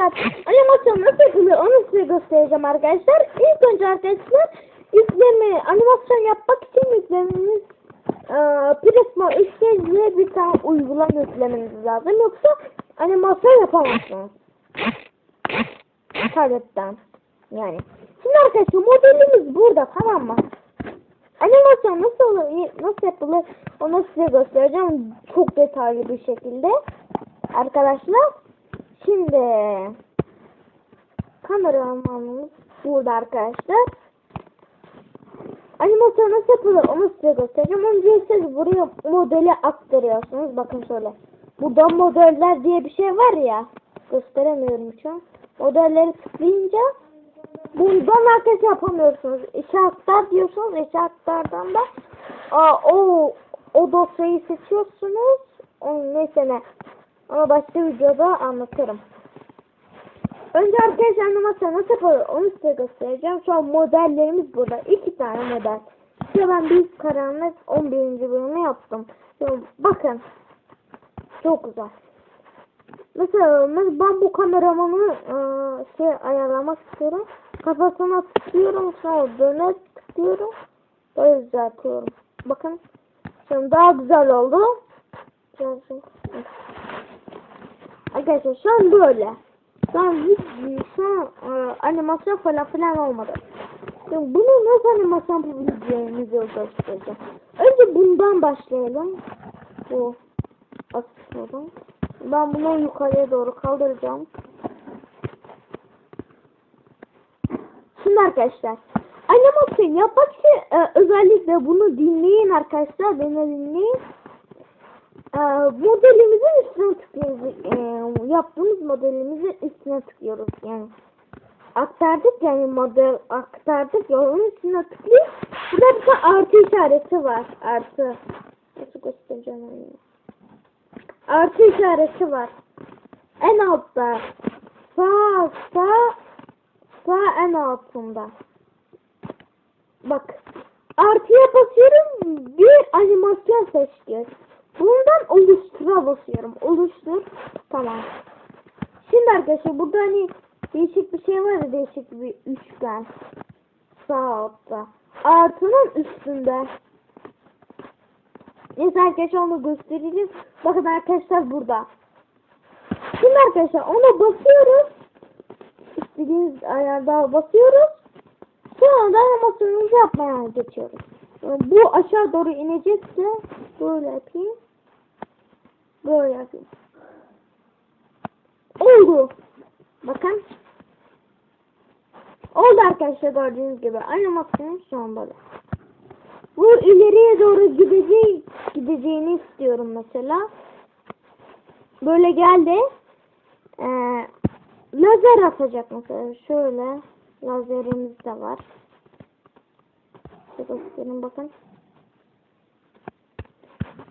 arkadaşlar animasyon nasıl yapılıyor onu size göstereceğim arkadaşlar. İlk önce arkadaşlar yükleme animasyon yapmak için yüklemeniz e, Prisma 3 diye bir tane uygulama yüklemeniz lazım. Yoksa animasyon yapamazsınız. Tabletten. Yani. Şimdi arkadaşlar modelimiz burada tamam mı? Animasyon nasıl olur, nasıl yapılır onu size göstereceğim çok detaylı bir şekilde. Arkadaşlar şimdi kameramanımız burada arkadaşlar. Animasyon nasıl yapılır onu size göstereceğim. Önce siz buraya modeli aktarıyorsunuz. Bakın şöyle. Burada modeller diye bir şey var ya. Gösteremiyorum şu an. Modelleri tıklayınca bundan arkadaş yapamıyorsunuz. İçe aktar diyorsunuz. İçe aktardan da aa, o o dosyayı seçiyorsunuz. Onun neyse ne. Ama başka videoda anlatırım. Önce arkadaşlar animasyon nasıl yapılır onu size göstereceğim. Şu an modellerimiz burada. İki tane model. İşte ben büyük karanlık 11. bölümü yaptım. Şimdi bakın. Çok güzel. Mesela ben bu kameramanı e, şey ayarlamak istiyorum. Kafasına tıklıyorum sonra döne tıklıyorum. Böyle düzeltiyorum. Bakın. Şimdi daha güzel oldu. Arkadaşlar şu an böyle. Şu an hiç şu an e, animasyon falan filan olmadı. Şimdi bunu nasıl animasyon yapabileceğimizi göstereceğim. Önce bundan başlayalım. Bu asıyorum. Ben bunu yukarıya doğru kaldıracağım. Şimdi arkadaşlar animasyon yapmak için e, özellikle bunu dinleyin arkadaşlar. Beni dinleyin. E, modelimizin üstüne tıklıyoruz. E, yaptığımız modelimizin üstüne tıklıyoruz. Yani aktardık yani model aktardık ya onun üstüne tıklıyoruz. Burada bir tane artı işareti var. Artı. Nasıl göstereceğim onu? Artı işareti var. En altta. Sağ sağ sağ en altında. Bak. Artıya basıyorum. Bir animasyon seçiyor. Bundan oluştura basıyorum. Oluştur. Tamam. Şimdi arkadaşlar burada hani değişik bir şey var ya değişik bir üçgen. Sağ altta. Artının üstünde. Neyse arkadaşlar onu göstereceğiz. Bakın arkadaşlar burada. Şimdi arkadaşlar ona basıyoruz. İstediğiniz ayarda basıyoruz. Sonra da animasyonumuzu yapmaya geçiyoruz. Bu aşağı doğru inecekse böyle yapayım. Böyle yapayım. Oldu. Bakın. Oldu arkadaşlar gördüğünüz gibi. Animasyonum şu an böyle. Bu ileriye doğru gideceği, gideceğini istiyorum mesela. Böyle geldi. Ee, lazer atacak mesela. Şöyle. Lazerimiz de var. Şöyle göstereyim bakın.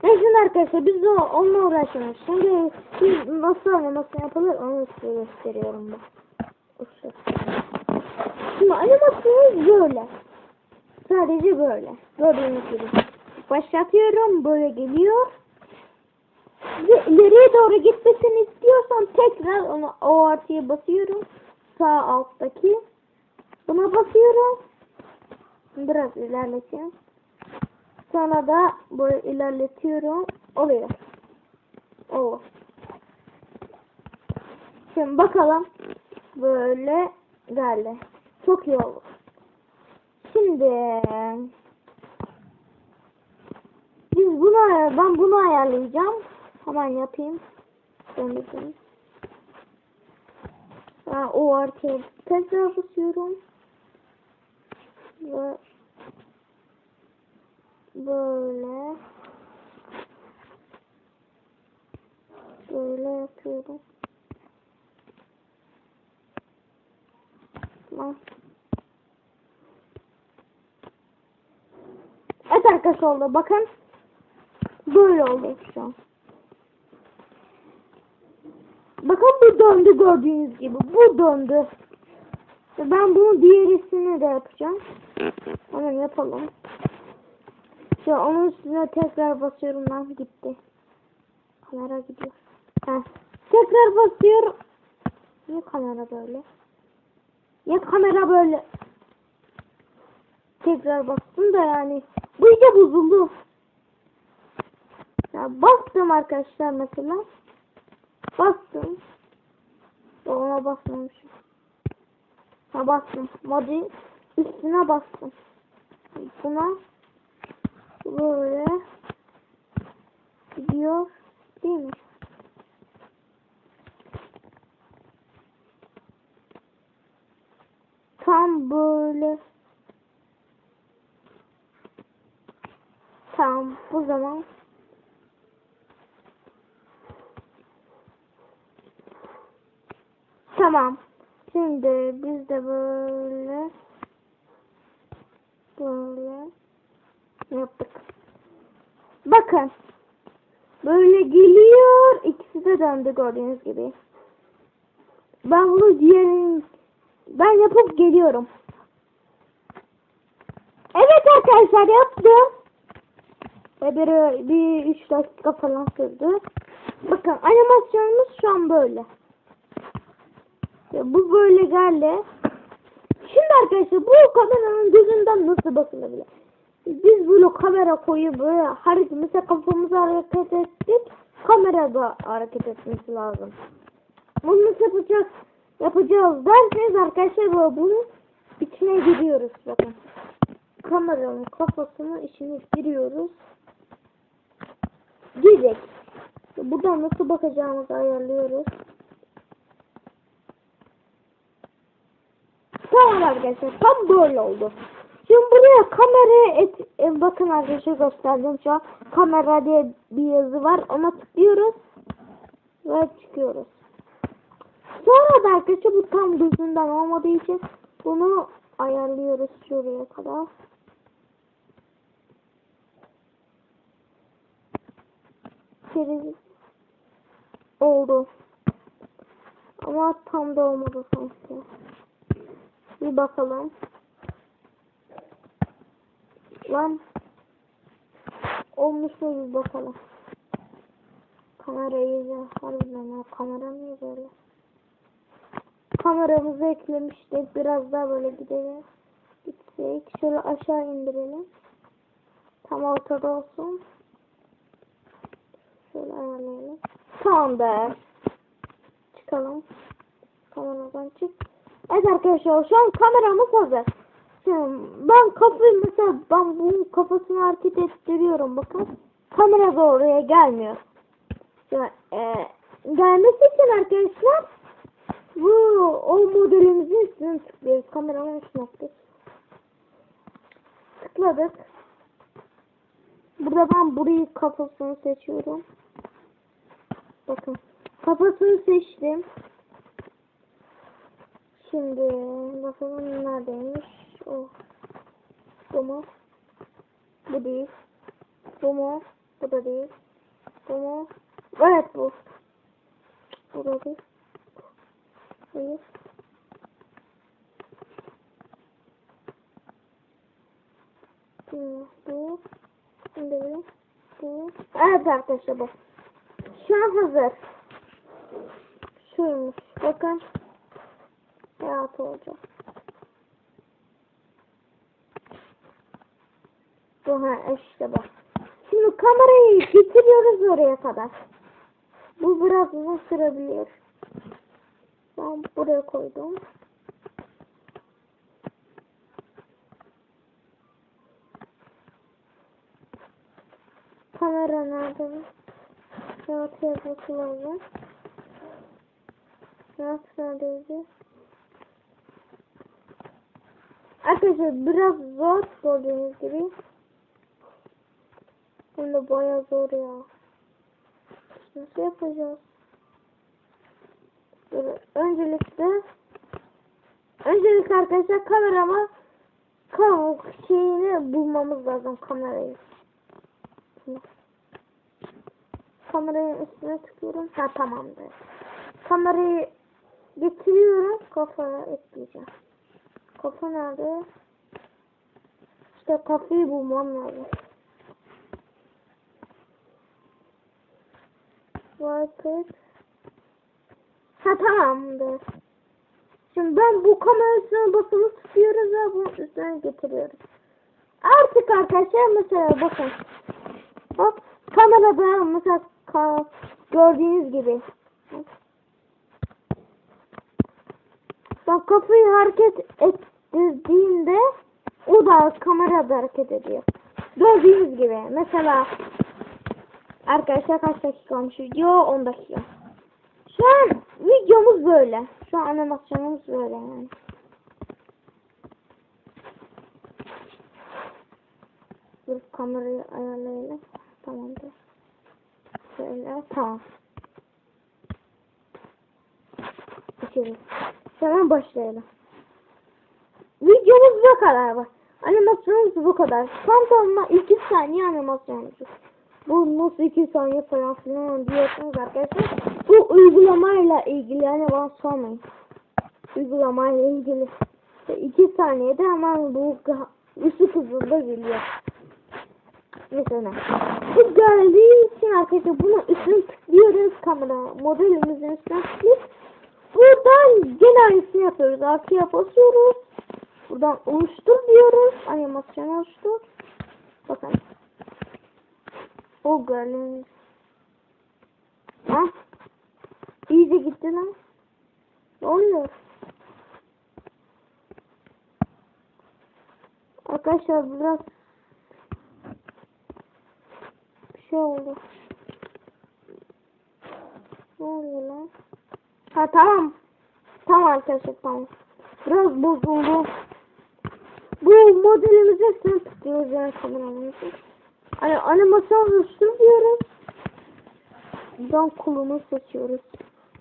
Neyse arkadaşlar biz de onunla uğraşıyoruz. Şimdi biz nasıl animasyon yapılır onu size gösteriyorum bak. Şimdi animasyonumuz böyle. Sadece böyle. Gördüğünüz gibi. Başlatıyorum. Böyle geliyor. Ve ileriye doğru gitmesini istiyorsam tekrar onu o artıya basıyorum. Sağ alttaki. Buna basıyorum. Biraz ilerleteyim. Sonra da böyle ilerletiyorum. Oluyor. Oo. Şimdi bakalım. Böyle geldi. Çok iyi oldu. Şimdi biz bunu ben bunu ayarlayacağım. Hemen yapayım. Döndürdüm. Ha, o artıya tekrar basıyorum. Ve böyle böyle yapıyorum. Tamam. Evet arkadaşlar oldu. Bakın. Böyle oldu şu an. Bakın bu döndü gördüğünüz gibi. Bu döndü. Ben bunu diğerisini de yapacağım. Hemen yapalım. Şu onun üstüne tekrar basıyorum lan gitti. Kamera gidiyor. Heh. Tekrar basıyorum. Niye kamera böyle? Niye kamera böyle? Tekrar bastım da yani. Bu iyice bozuldu. Ya bastım arkadaşlar mesela. Bastım. Ona basmamışım. Ha bastım. Modi üstüne bastım. Buna böyle gidiyor değil mi? Tam böyle Bu zaman Tamam. Şimdi biz de böyle böyle yaptık. Bakın. Böyle geliyor. İkisi de döndü gördüğünüz gibi. Ben bunu diğerin ben yapıp geliyorum. Evet arkadaşlar yaptım. Ve bir, bir üç dakika falan sürdü. Bakın animasyonumuz şu an böyle. Ya bu böyle geldi. Şimdi arkadaşlar bu kameranın gözünden nasıl bakılabilir? Biz böyle kamera koyup böyle hareket mesela kafamızı hareket ettik. Kamera da hareket etmesi lazım. Bunu nasıl yapacağız? Yapacağız derseniz arkadaşlar böyle bunun içine giriyoruz bakın. Kameranın kafasını içine giriyoruz. Girdik. Buradan nasıl bakacağımızı ayarlıyoruz. Tamam arkadaşlar tam böyle oldu. Şimdi buraya kamera et, e, bakın arkadaşlar gösterdim şu an. Kamera diye bir yazı var. Ona tıklıyoruz. Ve çıkıyoruz. Sonra da arkadaşlar bu tam gözünden olmadığı için bunu ayarlıyoruz şuraya kadar. Keriz oldu. Ama tam da olmadı sanki. Bir bakalım. Lan olmuş mu bir bakalım. Kamerayı da harbiden ya kamera niye böyle? Kameramızı eklemiştik. Biraz daha böyle gidelim. Gitsek. Şöyle aşağı indirelim. Tam ortada olsun. Şöyle ayarlayalım. Tamamdır. Çıkalım. Kameradan çık. Evet arkadaşlar şu an kameramız hazır. Şimdi ben kafayı mesela ben bunun kafasını hareket ettiriyorum bakın. Kamera da oraya gelmiyor. Şimdi, e, gelmesi için arkadaşlar bu o modelimizin üstüne tıklıyoruz. Kameranın üstüne tıklıyoruz. Tıkladık. Burada ben burayı kafasını seçiyorum. Bakın. Kafasını seçtim. Şimdi bakalım neredeymiş. Oh. Bu mu? Bu değil. Bu mu? Bu da değil. Bu mu? Evet bu. Bu da değil. Hayır. Bu. Bu. Şimdi bu. Bu. Evet arkadaşlar bu. Şu hazır. Şuymuş. Bakın. Rahat olacak. Bu ha işte bak. Şimdi kamerayı getiriyoruz oraya kadar. Bu biraz uzun sürebilir. Ben buraya koydum. Kamera nerede? Rahat yazması lazım. Rahat neredeydi? Arkadaşlar biraz zor gördüğünüz gibi. Hem de baya zor ya. Nasıl yapacağız? Böyle öncelikle öncelikle arkadaşlar kamerama kam şeyini bulmamız lazım kamerayı. Kamerayı üstüne tıklıyorum. Ha tamamdır. Kamerayı getiriyorum. Kafaya ekleyeceğim. Kafa nerede? İşte kafayı bulmam lazım. Wiper. Ha tamamdır. Şimdi ben bu kamerasına basılı tutuyoruz ve bunun üstüne getiriyoruz. Artık arkadaşlar mesela bakın. Bak kamerada mesela gördüğünüz gibi. Bak kafayı hareket ettirdiğinde o da kamerada hareket ediyor. Gördüğünüz gibi. Mesela arkadaşlar kaç dakika olmuş video? 10 dakika. Şu an videomuz böyle. Şu an animasyonumuz böyle yani. Dur kamerayı ayarlayalım. Tamamdır. Şöyle tamam. İçeri. Hemen başlayalım. Videomuz bu kadar bak. Animasyonumuz bu kadar. Tam tamına 2 saniye animasyonumuz. Bu nasıl 2 saniye falan filan diyorsunuz arkadaşlar. Bu uygulamayla ilgili yani bana sormayın. Uygulamayla ilgili. 2 saniyede hemen bu ışık hızında geliyor. Mesela. Bu geldiği için arkadaşlar bunun üstüne tıklıyoruz kamera modelimizin üstüne tıklayıp buradan gene aynısını yapıyoruz. Arkaya basıyoruz. Buradan oluştur diyoruz. Animasyon oluştur. Bakın. O gördüğünüz. Ha? İyice gitti lan. Ne oluyor? Arkadaşlar biraz bir şey oldu. Ne oluyor lan? Ha tamam. Tamam arkadaşlar tamam. Biraz bozuldu. Bu modelimize üstüne tıklıyoruz yani kameramızı. Hani animasyon oluştur diyoruz. Buradan kolunu seçiyoruz.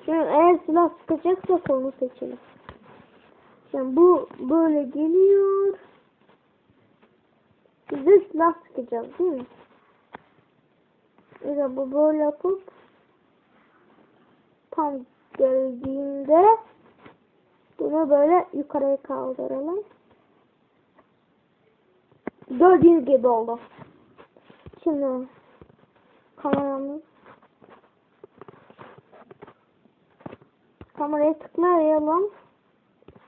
Şimdi eğer silah sıkacaksa kolunu seçelim. Şimdi bu böyle geliyor. Biz de silah sıkacağız değil mi? İşte bu böyle yapıp tam geldiğinde bunu böyle yukarıya kaldıralım. Gördüğünüz gibi oldu. Şimdi kameramız kameraya tıklayalım.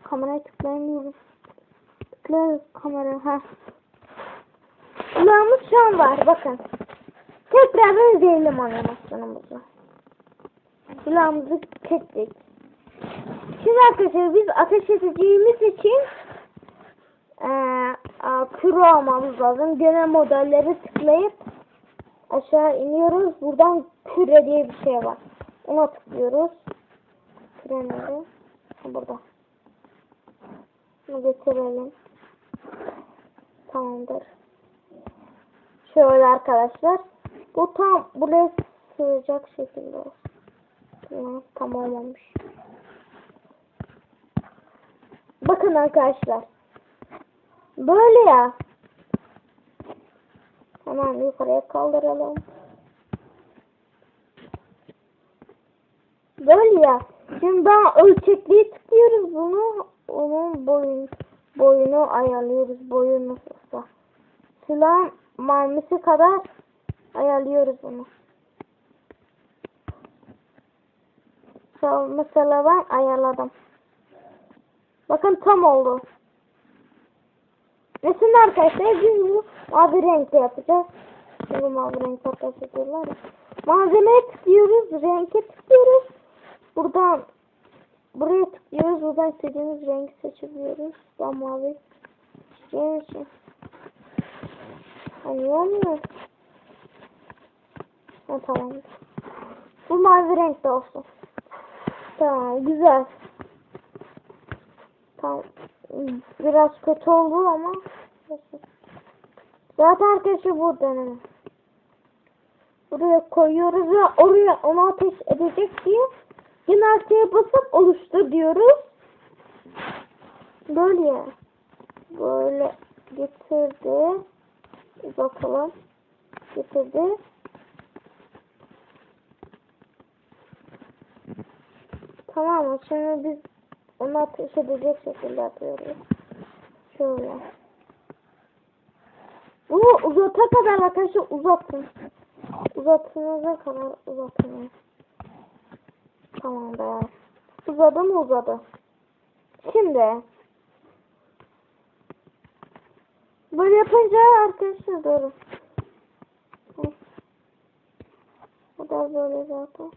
Kameraya tıklayamıyoruz. Tıklarız kamera. Ha. Silahımız şu an var. Bakın. Tekrar izleyelim animasyonumuzu. Silahımızı çektik. Şimdi arkadaşlar biz ateş edeceğimiz için eee kuru almamız lazım. Genel modelleri tıklayıp aşağı iniyoruz. Buradan küre diye bir şey var. Ona tıklıyoruz. Küre Burada. Bunu getirelim. Tamamdır. Şöyle arkadaşlar. Bu tam buraya sığacak şekilde olsun. Tam olmamış. Bakın arkadaşlar. Böyle ya. Hemen yukarıya kaldıralım. Böyle ya. Şimdi daha ölçekliği tıklıyoruz bunu. Onun boyun, boyunu ayarlıyoruz. Boyu nasılsa. Silah mermisi kadar ayarlıyoruz. Şu- Mesela ben ayarladım. Bakın tam oldu. Ve şimdi arkadaşlar biz bunu mavi renkte yapacağız. Şimdi mavi renk fotoğraf ediyorlar ya. Malzemeye tıklıyoruz, renke tıklıyoruz. Buradan buraya tıklıyoruz. Buradan istediğimiz rengi seçebiliyoruz. Ben mavi seçeceğim için. Hani olmuyor. Ha tamam. Bu mavi renkte olsun. Tamam güzel. Tamam. Biraz kötü oldu ama. Zaten arkadaşlar bu. Buraya koyuyoruz ve oraya onu ateş edecek diye yine arkaya basıp oluştur diyoruz. Böyle. Böyle getirdi. Bakalım. Getirdi. Tamam? Şimdi biz onu ateş edecek şekilde yapıyoruz. Şöyle. Bunu uzata kadar arkadaşlar uzatın. Uzatınıza kadar uzatın. Tamam da. Uzadı mı uzadı? Şimdi böyle yapınca arkadaşlar doğru. Bu da böyle zaten.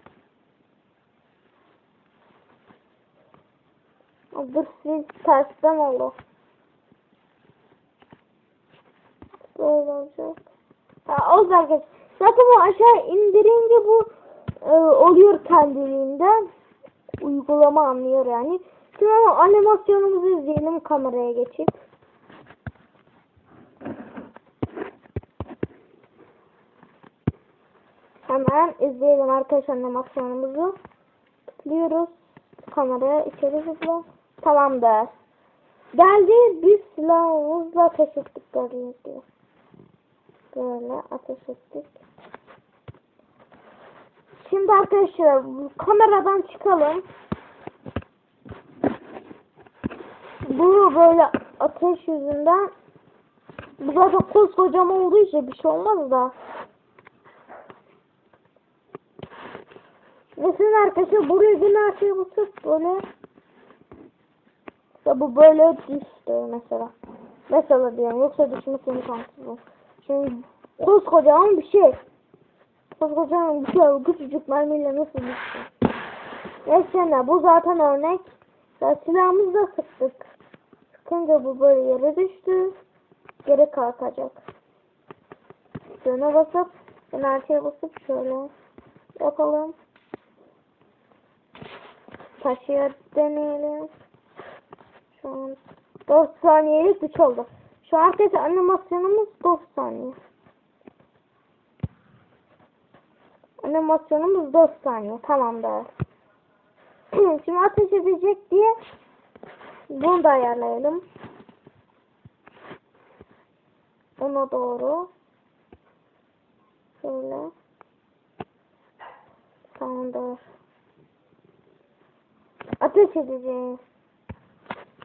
Dur siz tersten oldu. Böyle olacak. Ha, oldu arkadaşlar. Zaten bu aşağı indirince bu e, oluyor kendiliğinden. Uygulama anlıyor yani. Şimdi ama animasyonumuzu izleyelim kameraya geçip. Hemen izleyelim arkadaşlar animasyonumuzu. Tıklıyoruz. Kameraya içeri zıpla. Tamamdır. Geldi biz silahımızla ateş ettik gördüğünüz. Böyle ateş ettik. Şimdi arkadaşlar kameradan çıkalım. Bu böyle ateş yüzünden bu zaten koskocaman olduğu için bir şey olmaz da. Mesela arkadaşlar buraya bir şey basıp böyle ya bu böyle düştü mesela. Mesela diyorum yoksa düşmesi imkansız bu. Şimdi koskocaman bir şey. Koskocaman bir şey küçücük mermiyle nasıl düştü? Neyse ne bu zaten örnek. Ya silahımızı da sıktık. Sıkınca bu böyle yere düştü. Geri kalkacak. Şuna basıp enerjiye basıp şöyle yapalım. Taşıya deneyelim. Şu an 4 saniyelik güç oldu. Şu an arkadaşlar animasyonumuz 4 saniye. Animasyonumuz 4 saniye. Tamamdır. Şimdi ateş edecek diye bunu da ayarlayalım. Ona doğru. Şöyle. Tamamdır. Ateş edeceğiz.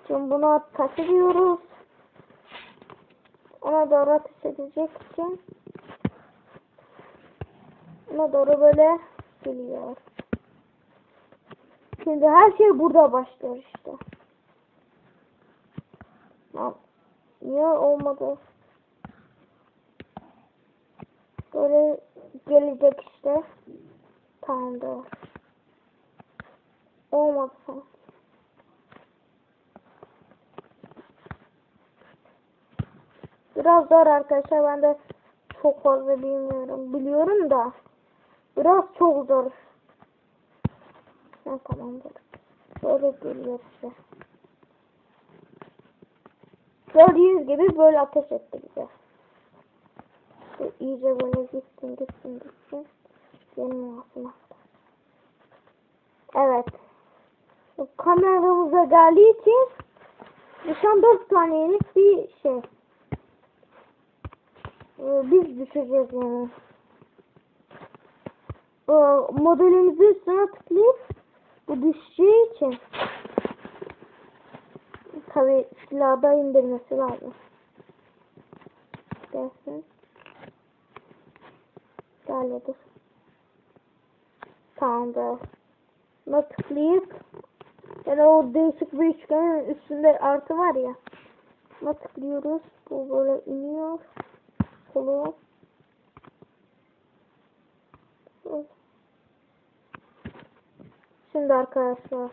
Şimdi taş ediyoruz. Ona doğru ateş edecek için ona doğru böyle geliyor. Şimdi her şey burada başlıyor işte. Niye olmadı? Böyle gelecek işte. Tamamdır. Olmadı sanki. Biraz zor arkadaşlar. Ben de çok fazla bilmiyorum. Biliyorum da. Biraz çok zor. Ha, tamamdır. Böyle geliyor işte. Gördüğünüz gibi böyle ateş etti bize. İşte iyice böyle gitsin gitsin gitsin. Benim ağzıma. Evet. Kameramıza geldiği için şu an 4 saniyelik bir şey. Ee, Biz düşeceğiz yani. Ee, Modelimizin üstüne tıklayıp bu düşeceği için tabi silahda indirmesi lazım. Gelsin. Gel dur. Tamamdır. Buna tıklayıp yani o değişik bir üçgenin üstünde artı var ya. Buna tıklıyoruz. Bu böyle iniyor. Kolu. Şimdi arkadaşlar.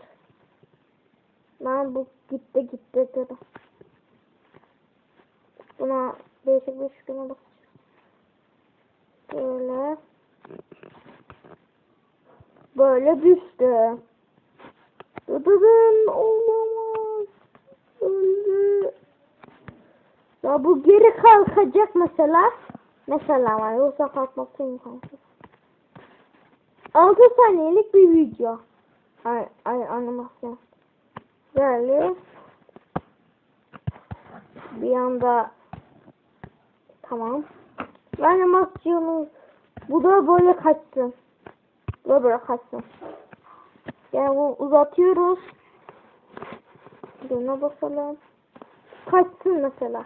Ben bu gitti gitti dedim. Buna değişik bir üçgene bakacağız. Böyle. Böyle düştü. Dıdıdın olamaz. Öldü. Ya bu geri kalkacak mesela. Mesela var yoksa kalkması imkansız. 6 saniyelik bir video. Ay, ay animasyon. Böyle bir anda tamam. Ve animasyonu bu da böyle kaçsın. Bu böyle kaçsın. Yani bu uzatıyoruz. Buna basalım. Kaçsın mesela.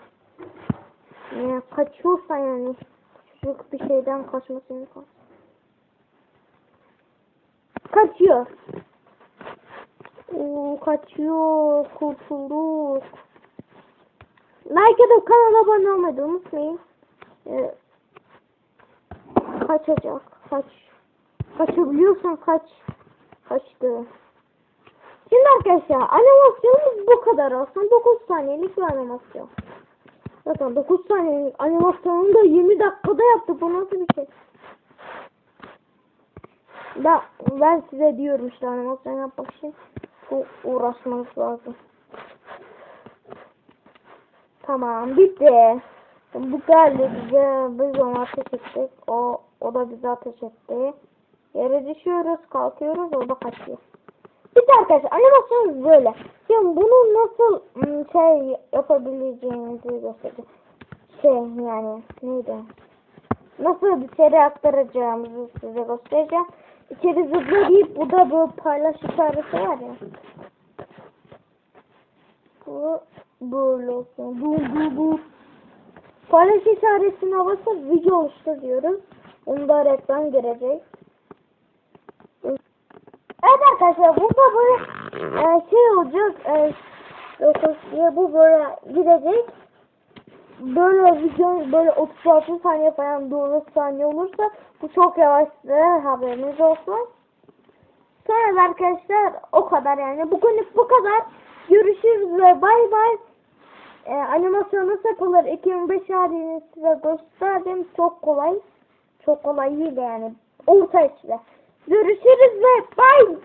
Yani kaçıyorsa yani küçük bir şeyden kaçması imkansız. Kaçıyor. Oo, kaçıyor. Kurtulduk. Like atıp kanala abone olmayı unutmayın. Ee, kaçacak. Kaç. Kaçabiliyorsan kaç. Kaçtı. Şimdi arkadaşlar animasyonumuz bu kadar olsun. 9 saniyelik bir animasyon. Zaten 9 saniyelik animasyonunu da 20 dakikada yaptık. Bu nasıl bir şey? Ben, ben size diyorum işte animasyon yapmak için uğraşmanız lazım. Tamam bitti. Bu geldi bize biz ona ateş ettik. O, o da bize ateş etti. Yere düşüyoruz kalkıyoruz o da kaçıyor. Bitti arkadaşlar animasyonumuz böyle. Şimdi bunu nasıl şey yapabileceğinizi göstereceğim. Şey yani neydi? Nasıl dışarı aktaracağımızı size göstereceğim. İçeri zıplayıp bu da bu paylaş işareti var ya. Bu böyle olsun. Bu bu bu. Paylaş işaretine basıp video oluştur diyoruz. Onda reklam girecek. Evet arkadaşlar burada böyle e, şey olacak. E, dokuz diye bu böyle gidecek. Böyle video böyle 36 saniye falan doğru saniye olursa bu çok yavaş haberiniz olsun. Sonra da arkadaşlar o kadar yani. Bugünlük bu kadar. Görüşürüz ve bay bay. Ee, animasyon nasıl yapılır 2005 halini size gösterdim. Çok kolay. Çok kolay değil de yani. Orta işte. Görüşürüz ve bay.